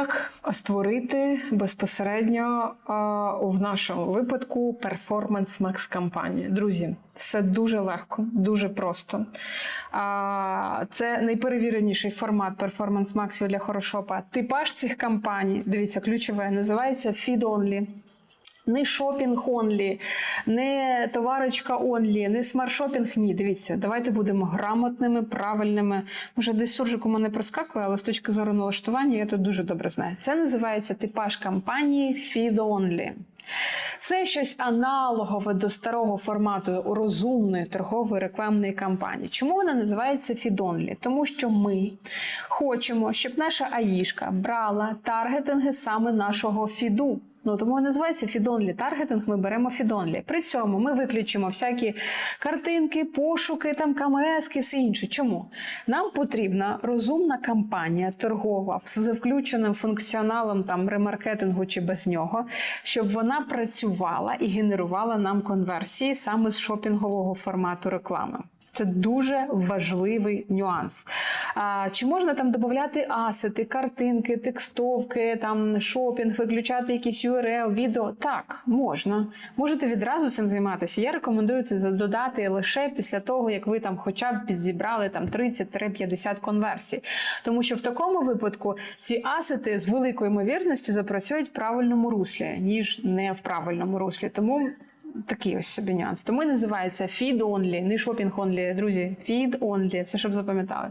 Як створити безпосередньо в нашому випадку перформанс Макс кампанію? Друзі, все дуже легко, дуже просто. Це найперевіреніший формат перформанс Максів для хорошопа. Типаж цих кампаній, дивіться, ключове, називається Feed Only. Не шопінг онлі, не товарочка онлі, не смарт-шопінг. Ні, дивіться, давайте будемо грамотними, правильними. Може, десь суржик у мене проскакує, але з точки зору налаштування я тут дуже добре знаю. Це називається типаж кампанії Feed Only. Це щось аналогове до старого формату розумної торгової рекламної кампанії. Чому вона називається Only? Тому що ми хочемо, щоб наша аїшка брала таргетинги саме нашого фіду. Ну тому називається фідонлі таргетинг. Ми беремо фідонлі. При цьому ми виключимо всякі картинки, пошуки, там КМСки, все інше. Чому нам потрібна розумна кампанія торгова з включеним функціоналом там ремаркетингу чи без нього, щоб вона працювала і генерувала нам конверсії саме з шопінгового формату реклами. Це дуже важливий нюанс. А, чи можна там додати асети, картинки, текстовки, там шопінг, виключати якісь URL, відео? Так, можна. Можете відразу цим займатися. Я рекомендую це додати лише після того, як ви там хоча б підзібрали там 30-50 конверсій. Тому що в такому випадку ці асети з великою ймовірністю запрацюють в правильному руслі, ніж не в правильному руслі. Тому Такий ось собі нюанс. Тому і називається feed only, не shopping only. Друзі, feed only. Це щоб запам'ятали.